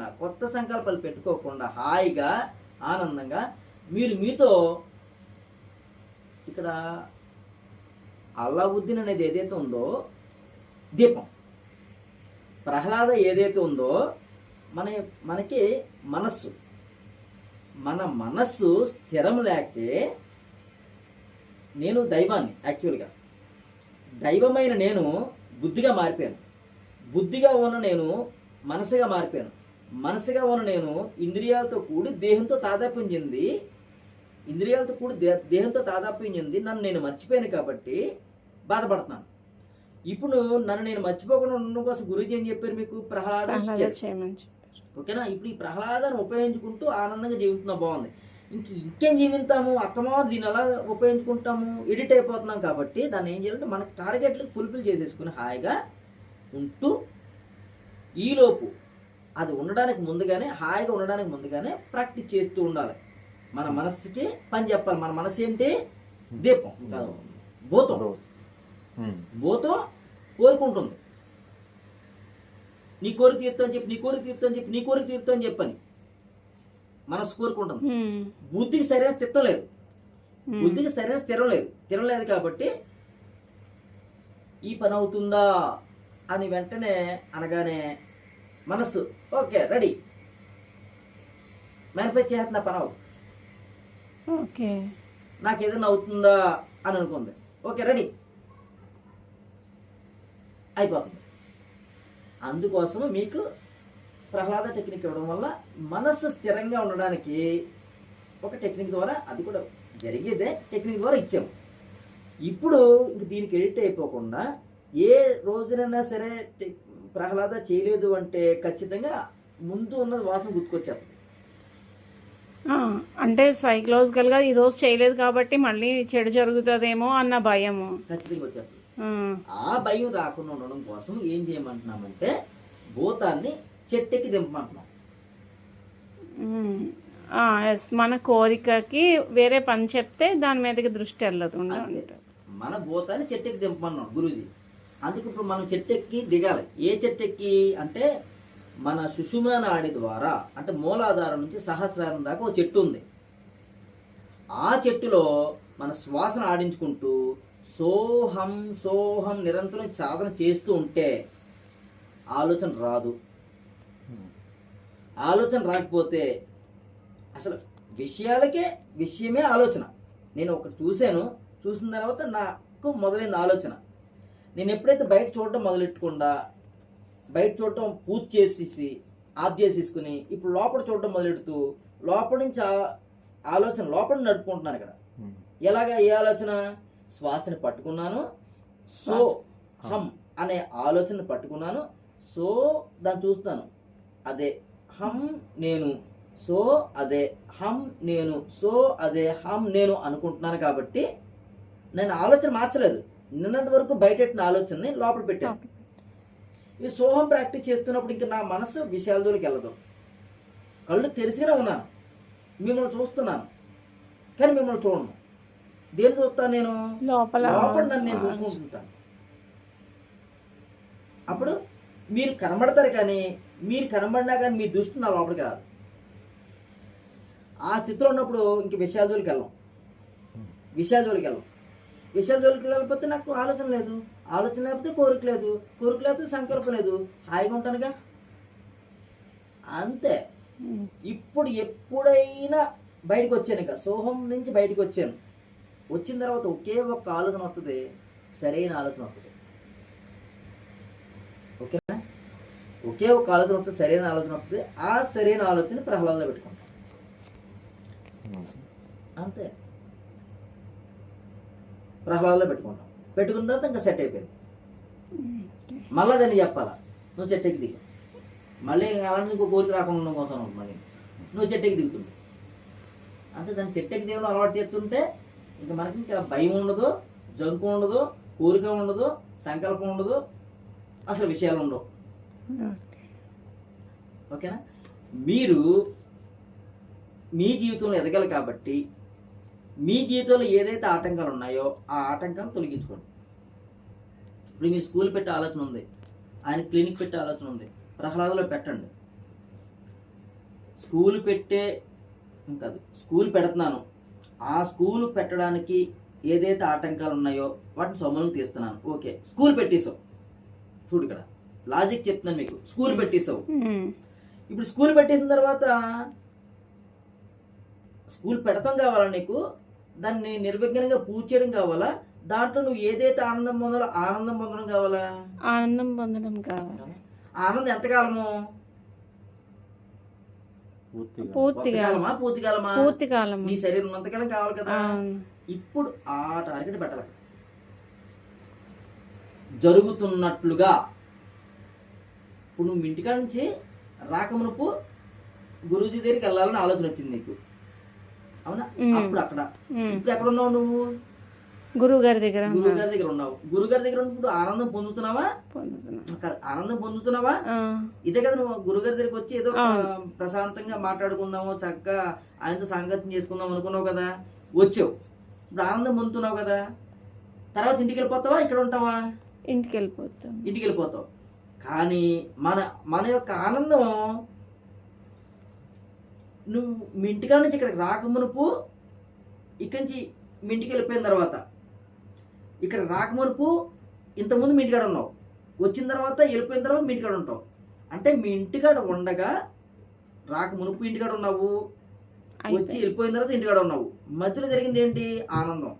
పెట్టుకోకుండా కొత్త సంకల్పాలు పెట్టుకోకుండా హాయిగా ఆనందంగా మీరు మీతో ఇక్కడ అల్లావుద్దీన్ అనేది ఏదైతే ఉందో దీపం. ప్రహ్లాద ఏదైతే ఉందో మన మనకి మనస్సు. మన మనస్సు స్థిరం లేకే నేను దైవాన్ని యాక్చువల్గా. దైవమైన నేను బుద్ధిగా మారిపోయాను. బుద్ధిగా ఉన్న నేను మనసుగా మారిపోయాను. మనసుగా ఉన్న నేను ఇంద్రియాలతో కూడి దేహంతో తాదాప్యం చెంది ఇంద్రియాలతో కూడి దేహంతో తాదాప్యం చెంది నన్ను నేను మర్చిపోయాను కాబట్టి బాధపడుతున్నాను. ఇప్పుడు నన్ను నేను మర్చిపోకుండా ఉండడం కోసం గురూజీ ఏం చెప్పారు మీకు? ప్రహ్లాదం ఓకేనా? ఇప్పుడు ఈ ప్రహ్లాదాన్ని ఉపయోగించుకుంటూ ఆనందంగా జీవిస్తున్నా బాగుంది. ఇంక ఇంకేం జీవిస్తాము అత్తమా దీన్ని ఎలా ఉపయోగించుకుంటాము? ఎడిట్ అయిపోతున్నాం కాబట్టి దాన్ని ఏం చేయాలంటే మన టార్గెట్లు ఫుల్ఫిల్ చేసేసుకుని హాయిగా ఉంటూ ఈలోపు అది ఉండడానికి ముందుగానే హాయిగా ఉండడానికి ముందుగానే ప్రాక్టీస్ చేస్తూ ఉండాలి. మన మనస్సుకి పని చెప్పాలి. మన మనసు ఏంటి? దీపం. కాదు భూతం. భూతం. కోరుకుంటుంది. నీ కోరిక తీరుతా అని చెప్పి నీ కోరిక తీరుతా అని చెప్పి నీ కోరిక తీరుతా అని చెప్పని మనసు కోరుకుంటుంది. బుద్ధికి సరైన స్థిత్వం లేదు. బుద్ధికి సరైన స్థిరం లేదు. స్థిరం లేదు కాబట్టి ఈ పని అవుతుందా అని వెంటనే అనగానే మనస్సు ఓకే రెడీ. మేనిఫెస్ట్ చేస్తున్న పని ఓకే. నాకు ఏదైనా అవుతుందా అని అనుకుంది. Okay ready. అయిపోతుంది. అందుకోసం మీకు ప్రహ్లాద టెక్నిక్ ఇవ్వడం వల్ల మనస్సు స్థిరంగా ఉండడానికి ఒక టెక్నిక్ ద్వారా అది కూడా జరిగేదే టెక్నిక్ ద్వారా ఇచ్చాము. ఇప్పుడు ఇంక దీనికి ఎడిట్ అయిపోకుండా ఏ రోజునైనా సరే ప్రహ్లాద చేయలేదు అంటే ఖచ్చితంగా ముందు ఉన్నది వాసన గుర్తుకొచ్చేస్తుంది. ఆ, అంటే సైకలాజికల్గా ఈ రోజు చేయలేదు కాబట్టి మళ్ళీ చెడు జరుగుతుందేమో అన్న భయము. ఖచ్చితంగా వచ్చేస్తుంది. ఆ, భయం రాకుండా ఉండడం కోసం ఏం చేయమంటున్నామంటే భూతాన్ని చెట్టెక్కి దింపమంటున్నాం. ఎస్ మన కోరికకి వేరే పని చెప్తే దాని మీదకి దృష్టి వెళ్ళదు. మన భూతాన్ని చెట్టెక్కి దింపమన్నాం గురూజీ. అందుకు ఇప్పుడు మనం చెట్టెక్కి దిగాలి. ఏ చెట్టెక్కి అంటే మన సుషుమ్న నాడి ద్వారా అంటే మూలాధారం నుంచి సహస్రారం దాకా ఒక చెట్టు ఉంది. ఆ చెట్టులో మన శ్వాసను ఆడించుకుంటూ సోహం సోహం నిరంతరం సాధన చేస్తూ ఉంటే ఆలోచన రాదు. ఆలోచన రాకపోతే అసలు విషయాలకే విషయమే ఆలోచన. నేను ఒకటి చూశాను. చూసిన తర్వాత నాకు మొదలైన ఆలోచన. నేను ఎప్పుడైతే బయట చూడటం మొదలెట్టకుండా బయట చూడటం పూర్తి చేసేసి ఆఫ్ చేసేసుకుని ఇప్పుడు లోపల చూడటం మొదలెడుతూ లోపల నుంచి ఆలోచన లోపల నడుపుకుంటున్నాను ఇక్కడ. ఎలాగా ఏ ఆలోచన? శ్వాసని పట్టుకున్నాను. సో హం అనే ఆలోచన పట్టుకున్నాను. సో దాన్ని చూస్తాను అదే హం నేను. సో అదే హం నేను. సో అదే హం నేను అనుకుంటున్నాను కాబట్టి నేను ఆలోచన మార్చలేదు. నిన్నటి వరకు బయటెట్టిన ఆలోచనని లోపల పెట్టాను ఈ సోహం ప్రాక్టీస్ చేస్తున్నప్పుడు ఇంకా నా మనసు విషయాల జోలికి వెళ్ళదు. కళ్ళు తెరిసినే ఉన్నాను. మిమ్మల్ని చూస్తున్నాను. కానీ మిమ్మల్ని చూడను. దేని చూస్తాను నేను? లోపల నన్ను నేను చూసుకుంటుంటాను. అప్పుడు మీరు కనబడతారు కానీ మీరు కనబడినా కానీ మీ దృష్టి నా లోపలికి రాదు. ఆ స్థితిలో ఉన్నప్పుడు ఇంక విషయాల జోలికి వెళ్ళం. విషయాల జోలికి వెళ్ళం. విషయాల జోలికి వెళ్ళకపోతే నాకు ఆలోచన లేదు. ఆలోచన లేకపోతే కోరిక లేదు. కోరిక లేకపోతే సంకల్పం లేదు. హాయిగా ఉంటానుగా? అంతే. ఇప్పుడు ఎప్పుడైనా బయటకు వచ్చాను ఇక సోహం నుంచి బయటకు వచ్చాను. వచ్చిన తర్వాత ఒకే ఒక్క ఆలోచన వస్తుంది సరైన ఆలోచన వస్తుంది ఓకేనా? ఒకే ఒక ఆలోచన వస్తుంది సరైన ఆలోచన వస్తుంది ఆ సరైన ఆలోచన ప్రహ్లాదంలో పెట్టుకుంటాం. అంతే. ప్రహ్లాదలో పెట్టుకుంటాం. పెట్టుకున్న తర్వాత ఇంకా సెట్ అయిపోయింది. మళ్ళీ దాన్ని చెప్పాలా? నువ్వు చెట్టెక్కి దిగు. మళ్ళీ అలాంటి ఇంకో కోరిక రాకుండా ఉండడం కోసం మళ్ళీ నువ్వు చెట్టెక్కి దిగుతుంది అంతే దాన్ని చెట్టెక్కి దిగడం అలవాటు చేస్తుంటే ఇంకా మనకి ఇంకా భయం ఉండదు జంకు ఉండదు కోరిక ఉండదు సంకల్పం ఉండదు అసలు విషయాలు ఉండవు. ఓకేనా? మీరు మీ జీవితంలో ఎదగాలి కాబట్టి మీ జీవితంలో ఏదైతే ఆటంకాలు ఉన్నాయో ఆ ఆటంకాలు తొలగించుకోండి. ఇప్పుడు మీరు స్కూల్ పెట్టే ఆలోచన ఉంది. ఆయన క్లినిక్ పెట్టే ఆలోచన ఉంది. ప్రహ్లాదలో పెట్టండి. స్కూల్ పెట్టే కాదు స్కూల్ పెడుతున్నాను. ఆ స్కూల్ పెట్టడానికి ఏదైతే ఆటంకాలు ఉన్నాయో వాటిని సొమ్ములకు తీస్తున్నాను. ఓకే స్కూల్ పెట్టేసావు చూడు ఇక్కడ లాజిక్ చెప్తున్నాను మీకు. స్కూల్ పెట్టేసావు ఇప్పుడు స్కూల్ పెట్టేసిన తర్వాత స్కూల్ పెడతాం కావాలా నీకు? దాన్ని నిర్విఘ్నంగా పూర్తి చేయడం కావాలా? దాంట్లో నువ్వు ఏదైతే ఆనందం పొందాలో ఆనందం పొందడం కావాలా? ఆనందం పొందడం కావాలి. ఆనందం ఎంతకాలము పూర్తిగా కాలమా. పూర్తి కాలమా? పూర్తి కాలం నీ శరీరం ఉన్నంతకాలం కావాలి కదా. ఇప్పుడు ఆ టార్గెట్ పెట్టాలి. జరుగుతున్నట్లుగా. ఇప్పుడు నువ్వు ఇంటికాడ నుంచి రాకమునుపు గురూజీ దగ్గరికి వెళ్ళాలని ఆలోచన వచ్చింది నీకు. అవునా. అప్పుడు అక్కడ. ఇప్పుడు ఎక్కడ ఉన్నావు నువ్వు? గురువు గారి దగ్గర గురువు. గారి దగ్గర ఉన్నావు. గురువు గారి దగ్గర ఉన్నప్పుడు ఆనందం పొందుతున్నావా? ఆనందం పొందుతున్నావా? ఇదే కదా నువ్వు గురుగారి దగ్గరికి వచ్చి ఏదో ప్రశాంతంగా మాట్లాడుకుందాము చక్కగా ఆయనతో సంగతి చేసుకుందాం అనుకున్నావు కదా? వచ్చావు. ఇప్పుడు ఆనందం పొందుతున్నావు కదా? తర్వాత ఇంటికి వెళ్ళిపోతావా? ఇక్కడ ఉంటావా? ఇంటికి వెళ్ళిపోతాం ఇంటికి వెళ్ళిపోతావు. కానీ మన మన యొక్క ఆనందం నువ్వు మీ ఇంటికాడ నుంచి ఇక్కడికి రాకమునుపు ఇక్కడి నుంచి మీ ఇంటికి వెళ్ళిపోయిన తర్వాత ఇక్కడ రాకమునుపు ఇంతకుముందు మీ ఇంటికాడ ఉన్నావు. వచ్చిన తర్వాత వెళ్ళిపోయిన తర్వాత మీ ఇంటికాడ ఉంటావు. అంటే మీ ఇంటికాడ ఉండగా రాకమునుపు ఇంటికాడ ఉన్నావు. వచ్చి వెళ్ళిపోయిన తర్వాత ఇంటికాడ ఉన్నావు. మధ్యలో జరిగింది ఏంటి? ఆనందం.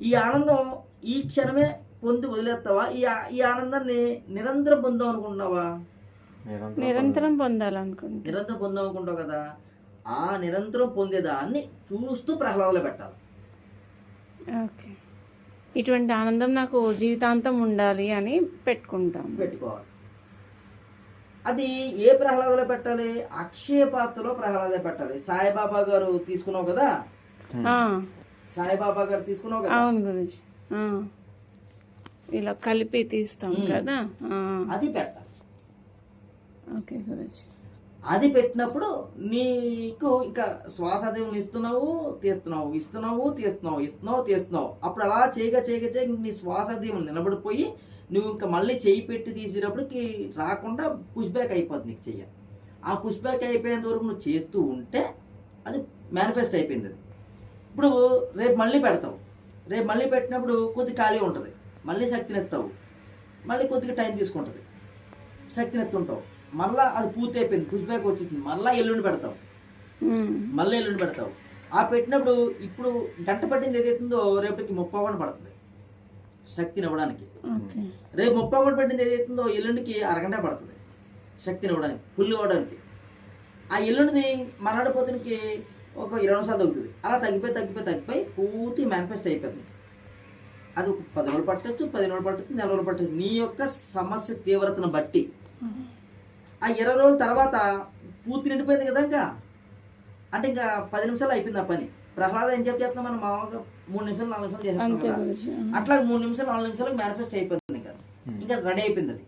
ఈ ఆనందం ఈ క్షణమే పొంది వదిలేస్తావా? ఈ ఈ ఆనందాన్ని నిరంతరం పొందాం అనుకుంటున్నావా నిరంతరం నిరంతరం పొందాలనుకుంటా నిరంతరం పొందాం అనుకుంటావు కదా? ఆ నిరంతరం పొందేదాన్ని చూస్తూ ప్రహ్లాదలో పెట్టాలి. ఓకే. ఇటువంటి ఆనందం నాకు జీవితాంతం ఉండాలి అని పెట్టుకుంటాం పెట్టుకోవాలి. అది ఏ ప్రహ్లాదలో పెట్టాలి? అక్షయ పాత్రలో ప్రహ్లాదే పెట్టాలి. సాయిబాబా గారు తీసుకున్నావు కదా? ఆ, సాయిబాబా గారు తీసుకున్నావు కదా? అవును గురుజీ. ఆ. ఇలా కలిపి తీస్తాం. కదా? ఆ, అది పెట్టాలి. ఓకే గురుజీ. అది పెట్టినప్పుడు నీకు ఇంకా శ్వాసదేవం ఇస్తున్నావు తీస్తున్నావు ఇస్తున్నావు తీస్తున్నావు ఇస్తున్నావు తీస్తున్నావు. అప్పుడు అలా చేయగా చేయగా చేయగా నీ శ్వాసదేవం నిలబడిపోయి నువ్వు ఇంకా మళ్ళీ చేయి పెట్టి తీసేటప్పటికి రాకుండా పుష్ బ్యాక్ అయిపోద్ది నీకు చెయ్య. ఆ పుష్ బ్యాక్ అయిపోయేంత వరకు నువ్వు చేస్తూ ఉంటే అది మేనిఫెస్ట్ అయిపోయింది అది. ఇప్పుడు రేపు మళ్ళీ పెడతావు. రేపు మళ్ళీ పెట్టినప్పుడు కొద్ది ఖాళీ ఉంటుంది. మళ్ళీ శక్తినిస్తావు మళ్ళీ కొద్దిగా టైం తీసుకుంటుంది. శక్తిని ఎత్తుంటావు. మళ్ళా అది పూర్తి అయిపోయింది పుష్ బ్యాక్ వచ్చేసింది. మళ్ళీ ఎల్లుండి పెడతావు. మళ్ళీ ఎల్లుండి పెడతావు. ఆ పెట్టినప్పుడు ఇప్పుడు గంట పట్టింది ఏదైతుందో రేపటికి ముప్పై ఒకటి పడుతుంది. శక్తిని ఇవ్వడానికి. రేపు ముప్పై ఒకటి పట్టింది ఏదైతుందో ఎల్లుండికి అరగంట పడుతుంది. శక్తిని ఇవ్వడానికి ఫుల్ ఇవ్వడానికి. ఆ ఎల్లుండిది మనాడు పొద్దునికి ఒక ఇరవై నిమిషాలు తగ్గుతుంది. అలా తగ్గిపోయి తగ్గిపోయి తగ్గిపోయి పూర్తి మేనిఫెస్ట్ అయిపోతుంది. అది ఒక పది రోజులు పట్టచ్చు పది రోజులు పట్టచ్చు నెల రోజులు పట్టచ్చు. నీ యొక్క సమస్య తీవ్రతను బట్టి. ఆ ఇరవై రోజుల తర్వాత పూర్తి నిండిపోయింది కదా ఇంకా. అంటే ఇంకా పది నిమిషాలు అయిపోయింది ఆ పని. ప్రహ్లాద ఏం చెప్పి చేస్తాం మనం మామూలుగా మూడు నిమిషాలు నాలుగు నిమిషాలు చేస్తాం అట్లా మూడు నిమిషాలు నాలుగు నిమిషాలు మేనిఫెస్ట్ అయిపోతుంది ఇంకా. ఇంకా రెడీ అయిపోయింది అది.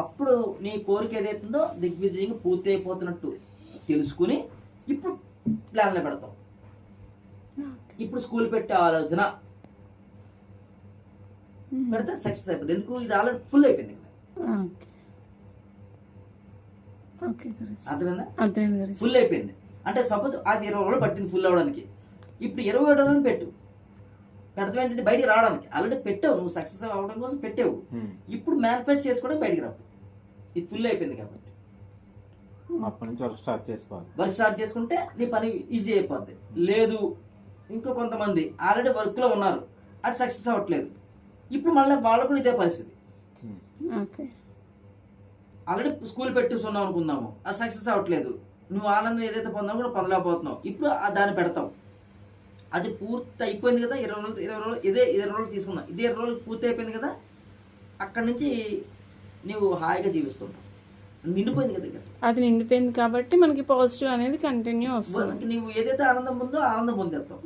అప్పుడు నీ కోరిక ఏదైతుందో దిగ్విజయంగా పూర్తి అయిపోతున్నట్టు తెలుసుకుని ఇప్పుడు ప్లాన్లో పెడతాం. ఇప్పుడు స్కూల్ పెట్టే ఆలోచన. పెడితే సక్సెస్ అయిపోతుంది ఎందుకు? ఇది ఆల్రెడీ ఫుల్ అయిపోయింది అర్థమైందా? ఫుల్ అయిపోయింది. అంటే సపోజ్ అది ఇరవై రోజులు పట్టింది ఫుల్ అవ్వడానికి ఇప్పుడు ఇరవై ఏడు రోజులు పెట్టు. పెడతాం ఏంటంటే బయటికి రావడానికి. ఆల్రెడీ పెట్టావు. నువ్వు సక్సెస్ అవ్వడం కోసం పెట్టావు. ఉమ్. ఇప్పుడు మేనిఫెస్ట్ చేసుకోవడం బయటికి రావు ఇది ఫుల్ అయిపోయింది కాబట్టి. అప్పటి నుంచి వర్క్ స్టార్ట్ చేసుకోవాలి. వర్క్ స్టార్ట్ చేసుకుంటే నీ పని ఈజీ అయిపోద్ది. లేదు ఇంకో కొంతమంది ఆల్రెడీ వర్క్లో ఉన్నారు. అది సక్సెస్ అవ్వట్లేదు. ఇప్పుడు మళ్ళీ వాళ్ళకు కూడా ఇదే పరిస్థితి. ఓకే ఆల్రెడీ స్కూల్ పెట్టిస్తున్నాం అనుకుందాము. అది సక్సెస్ అవ్వట్లేదు. నువ్వు ఆనందం ఏదైతే పొందావు కూడా పొందలేకపోతున్నావు. ఇప్పుడు ఆ దాన్ని పెడతావు. అది పూర్తి అయిపోయింది కదా ఇరవై రోజులు ఇరవై రోజులు ఇదే ఇరవై రోజులు తీసుకున్నా ఇదే ఇరవై రోజులు పూర్తి అయిపోయింది కదా అక్కడి నుంచి నీవు హాయిగా జీవిస్తుంటావు. నిండిపోయింది కదా ఇక్కడ అది నిండిపోయింది కాబట్టి మనకి పాజిటివ్ అనేది కంటిన్యూ వస్తుంది. మనకి నీవు ఏదైతే ఆనందం ఉందో ఆనందం పొందేస్తావు.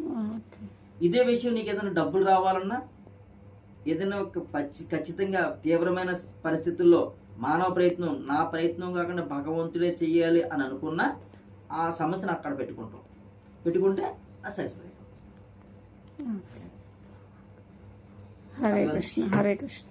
ఇదే విషయం నీకు ఏదైనా డబ్బులు రావాలన్నా ఏదైనా ఖచ్చితంగా తీవ్రమైన పరిస్థితుల్లో మానవ ప్రయత్నం నా ప్రయత్నం కాకుండా భగవంతుడే చెయ్యాలి అని అనుకున్నా ఆ సమస్యను అక్కడ పెట్టుకుంటాం. పెట్టుకుంటే అది సక్సెస్ హరే కృష్ణ హరే కృష్ణ.